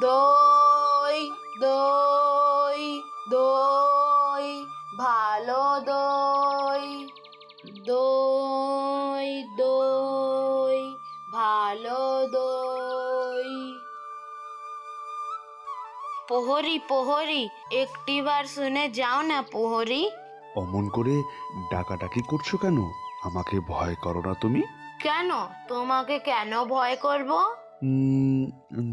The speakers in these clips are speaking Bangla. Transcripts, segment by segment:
দই দই দই ভালো দই দই দই ভালো দই। পোহরি পোহরি একটিবার শুনে যাও না পোহরি। অমন করে ডাকাডাকি করছ কেন? আমাকে ভয় করো না তুমি। কেন? তোমাকে কেন ভয় করব?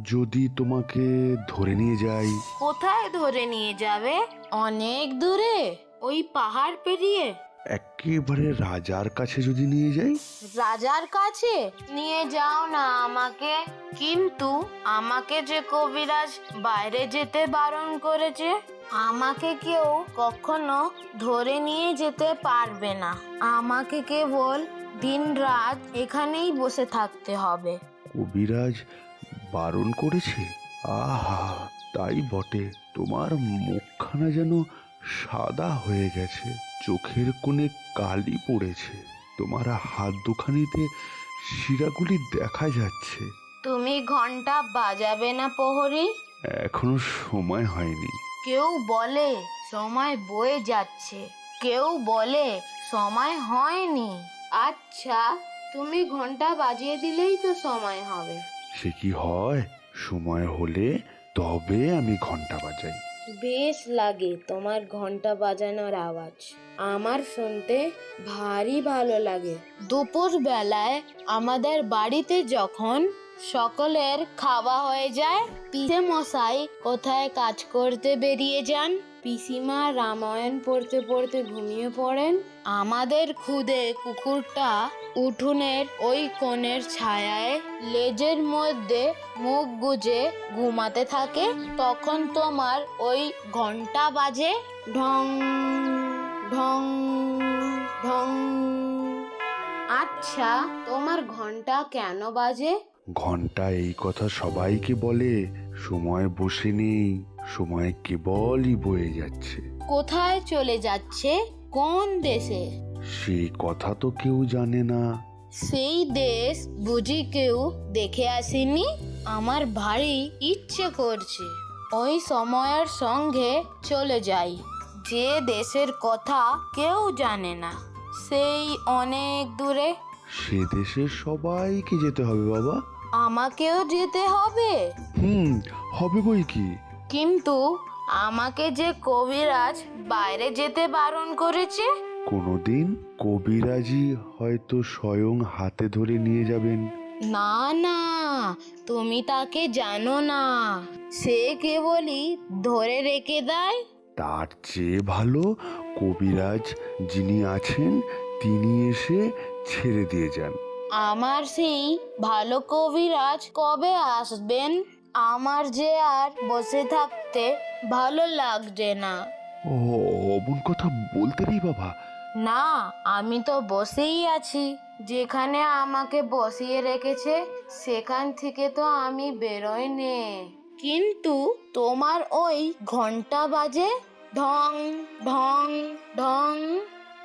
যদি তোমাকে ধরে নিয়ে যাই। কোথায় ধরে নিয়ে যাবে? অনেক দূরে ওই পাহাড় পেরিয়ে। একেবারে রাজার কাছে যদি নিয়ে যাই? রাজার কাছে? নিয়ে যাও না আমাকে। কিন্তু আমাকে যে কবিরাজ বাইরে যেতে বারণ করেছে আমাকে কেউ কখনো ধরে নিয়ে যেতে পারবে না। আমাকে কেবল দিন রাত এখানেই বসে থাকতে হবে। কবিরাজ বারণ করেছে? আহা তাই বটে তোমার মুখখানা যেন সাদা হয়ে গেছে চোখের কোণে কালি পড়েছে তোমার হাত দুখানিতে শিরাগুলি দেখা যাচ্ছে। তুমি ঘণ্টা বাজাবে না প্রহরী? এখনও সময় হয়নি। কেউ বলে সময় বয়ে যাচ্ছে কেউ বলে সময় হয়নি। আচ্ছা। তুমি ঘণ্টা বাজিয়ে দিলেই তো সময় হবে। সে কি হয়? সময় হলে তবে আমি ঘণ্টা বাজাই। বেশ লাগে তোমার ঘণ্টা বাজানোর আওয়াজ। আমার শুনতে ভারী ভালো লাগে। দুপুর বেলায় আমাদের বাড়িতে যখন সকলের খাওয়া হয়ে যায়। পিসে মশাই কোথায় কাজ করতে বেরিয়ে যান? পিসিমা রামায়ণ পড়তে পড়তে ঘুমিয়ে পড়েন। আমাদের খুদে কুকুরটা উঠোনের ওই কোণের ছায়ায় লেজের মধ্যে মুখ গুজে ঘুমাতে থাকে। তখন তোমার ওই ঘণ্টা বাজে। ঢং ঢং ঢং। আচ্ছা তোমার ঘণ্টা কেন বাজে? ঘণ্টা এই কথা সবাইকে বলে সময় বসে নেই সময় কেবলই বয়ে যাচ্ছে। কোথায় চলে যাচ্ছে? কোন দেশে? সে কথা তো কেউ জানে না। সেই দেশ বুঝি কেউ দেখে আসেনি? আমার ভারী ইচ্ছে করছে ওই সময়ের সঙ্গে চলে যাই। যে দেশের কথা কেউ জানে না সেই অনেক দূরে। সে দেশে সবাইকে যেতে হবে বাবা। আমাকেও যেতে হবে। হুম হবে বই কি? কিন্তু আমাকে যে কবিরাজ বাইরে যেতে বারণ করেছে? কোনোদিন কবিরাজি হয়তো স্বয়ং হাতে ধরে নিয়ে যাবেন। না না তুমি তাকে জানো না। সে কেবলই ধরে রেখে দেয়। তার চেয়ে ভালো কবিরাজ যিনি আছেন তিনি এসে ছেড়ে দিয়ে যান। আমার সেই ভালো কবিরাজ কবে আসবেন? আমার যে আর বসে থাকতে ভালো লাগছে না। ও অমন কথা বলতে নেই বাবা। না আমি তো বসেই আছি। যেখানে আমাকে বসিয়ে রেখেছে সেখান থেকে তো আমি বেরোই নে। কিন্তু তোমার ওই ঘণ্টা বাজে? ঢং ঢং ঢং।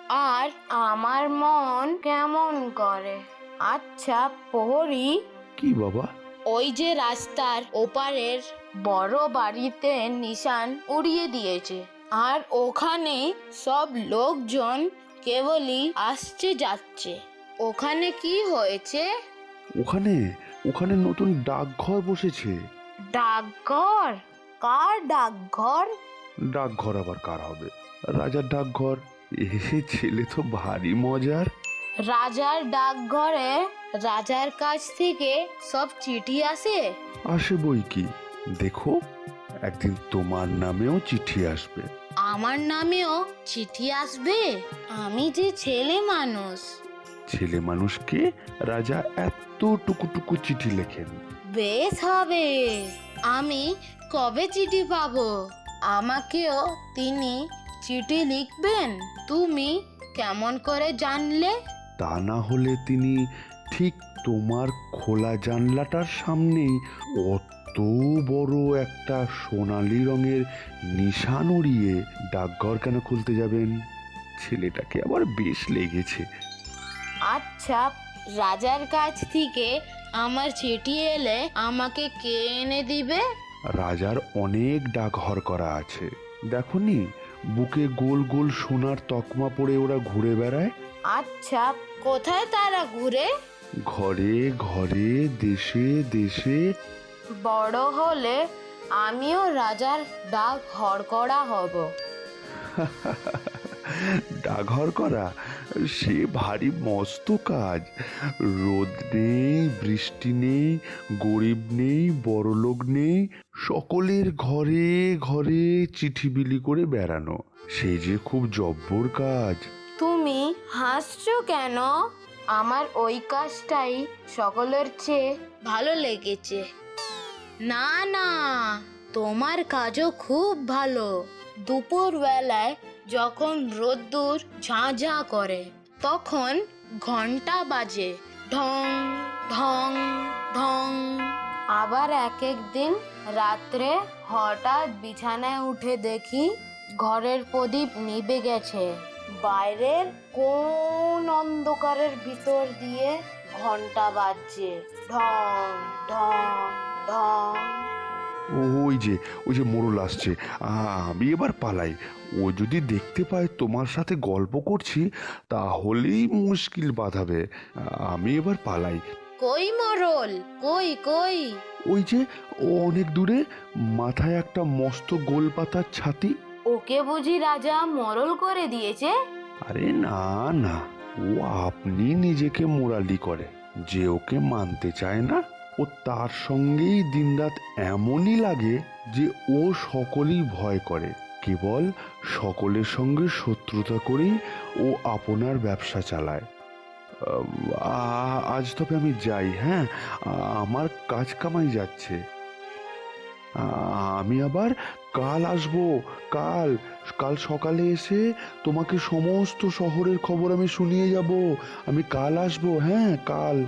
আর আমার মন কেমন করে? আচ্ছা প্রহরী। কি বাবা? ওই যে রাস্তার ওপারের বড় বাড়িতে নিশান উড়িয়ে দিয়েছে। আর ওখানে সব লোকজন কেবলই আসছে যাচ্ছে। ওখানে কি হয়েছে? ওখানে ওখানে নতুন ডাকঘর বসেছে। ডাকঘর? কার ডাকঘর? ডাকঘর আবার কার হবে? রাজার ডাকঘর? এ ছেলে তো ভারী মজার। রাজার ডাকঘরে রাজার কাছ থেকে সব চিঠি আসে? আসে বই কি? দেখো একদিন তোমার নামেও চিঠি আসবে। আমার নামেও চিঠি আসবে? আমি যে ছেলে মানুষ। ছেলে মানুষকে রাজা এত টুকু টুকু চিঠি লেখেন। বেশ হবে। আমি কবে চিঠি পাবো? আমাকেও তিনি চিঠি লিখবেন। তুমি কেমন করে জানলে? তা না হলে তিনি ঠিক তোমার খোলা জানলাটার সামনেই অত বড় একটা সোনালি রঙের নিশান উড়িয়ে ডাকঘর কেন খুলতে যাবেন? ছেলেটাকে আবার বেশ লেগেছে। আচ্ছা রাজার কাছ থেকে আমার চিঠি এলে আমাকে কে এনে দিবে? রাজার অনেক ডাকঘর করা আছে। দেখনি বুকে গোল গোল সোনার তকমা পরে ওরা ঘুরে বেড়ায়? আচ্ছা কোথায় তারা ঘুরে? ঘরে ঘরে দেশে দেশে। বড় হলে আমিও রাজার ডাক হরকড়া হব। ডাকঘর করা? সে ভারী মস্ত কাজ। রোদ নেই বৃষ্টি নেই গরিব নেই বড়লোক নেই। সকলের ঘরে ঘরে চিঠি বিলি করে বেড়ানো। সে যে খুব জব্বর কাজ। তুমি হাসছো কেন? আমার ওই কাজটাই সকলের চেয়ে ভালো লেগেছে। না না, তোমার কাজও খুব ভালো। দুপুর বেলায় যখন রোদ্দুর ঝাঁঝা করে, তখন ঘণ্টা বাজে। ঢং ঢং ঢং। আবার এক এক দিন রাত্রে হঠাৎ বিছানায় উঠে দেখি ঘরের প্রদীপ নিভে গেছে। বাইরের কোন অন্ধকারের ভিতর দিয়ে ঘণ্টা বাজছে? ঢং ঢং ঢং। ওই যে ওই যে মোড়ল আসছে। আমি এবার পালাই। ও যদি দেখতে পায় তোমার সাথে গল্প করছি তাহলেই মুশকিল বাঁধাবে। আমি এবার পালাই। কই মরল কই কই? ওই যে ও অনেক দূরে মাথায় একটা মস্ত গোল পাতার ছাতি ওকে বুঝি রাজা মরল করে দিয়েছে? আরে না না। ও আপনি নিজেকে মোরালি করে। যে ওকে মানতে চায় না, ও তার সঙ্গেই দিনরাত এমনই লাগে যে ও সকলেই ভয় করে। কেবল সকলের সঙ্গে শত্রুতা করেই ও আপনার ব্যবসা চালায়। আজ তবে আমি যাই হ্যাঁ? আমার কাজ কামাই যাচ্ছে। আমি আবার কাল আসব। কাল কাল সকালে এসে তোমাকে সমস্ত শহরের খবর আমি শুনিয়ে যাব। আমি কাল আসব হ্যাঁ কাল।